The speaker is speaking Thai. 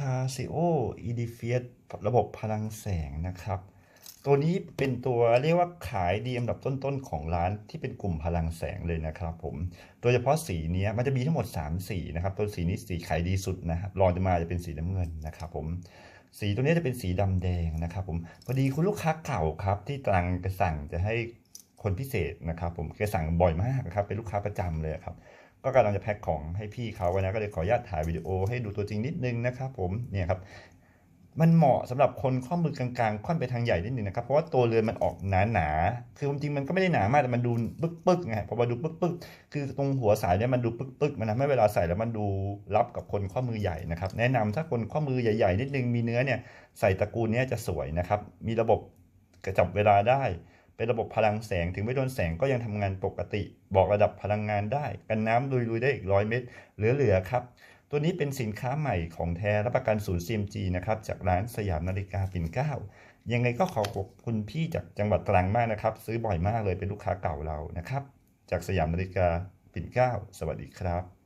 Casio e d i f i s ระบบพลังแสงนะครับ ตัวนี้เป็นตัวเรียกว่าขายดีอันดับต้นๆของร้านที่เป็นกลุ่มพลังแสงเลยนะครับผม โดยเฉพาะสีนี้มันจะมีทั้งหมด 3 สีนะครับ ตัวสีนี้สีขายดีสุดนะครับรองจะมาจะเป็นสีน้ำเงินนะครับผมสีตัวนี้จะเป็นสีดำแดงนะครับผมพอดีคุณลูกค้าเก่าครับ ที่ตรังกระสั่งจะให้คนพิเศษนะครับ ผมแกสั่งบ่อยมากครับเป็นลูกค้าประจำเลยครับ ก็กำลังจะแพ็คของให้พี่เขานะก็เลยขออนุญาตถ่ายวิดีโอให้ดูตัวจริงนิดนึงนะครับผมเนี่ยครับมันเหมาะสำหรับคนข้อมือกลางๆ ค่อนไปทางใหญ่นิดนึงนะครับ เพราะว่าตัวเรือนมันออกหนาๆ คือจริงมันก็ไม่ได้หนามาก แต่มันดูปึ๊กๆไง พอมาดูปึ๊กๆ คือตรงหัวสายเนี่ยมันดูปึ๊กๆ มันทำให้เวลาใส่แล้วมันดูรับกับคนข้อมือใหญ่นะครับ แนะนำถ้าคนข้อมือใหญ่ๆ นิดนึงมีเนื้อเนี่ยใส่ตระกูลนี้จะสวยนะครับ มีระบบกระจับเวลาได้ เป็นระบบพลังแสงถึงไม่โดนแสงก็ยังทำงานปกติ บอกระดับพลังงานได้ กันน้ำลุยๆได้อีกร้อยเมตรเหลือๆครับ ตัวนี้เป็นสินค้าใหม่ของแท้รับประกันศูนย์ CMG นะครับจากร้านสยามนาฬิกาปิ่นเก้ายังไงก็ขอขอบคุณพี่จากจังหวัดตรังมากนะครับ ซื้อบ่อยมากเลยเป็นลูกค้าเก่าเรานะครับ จากสยามนาฬิกาปิ่นเก้าสวัสดีครับ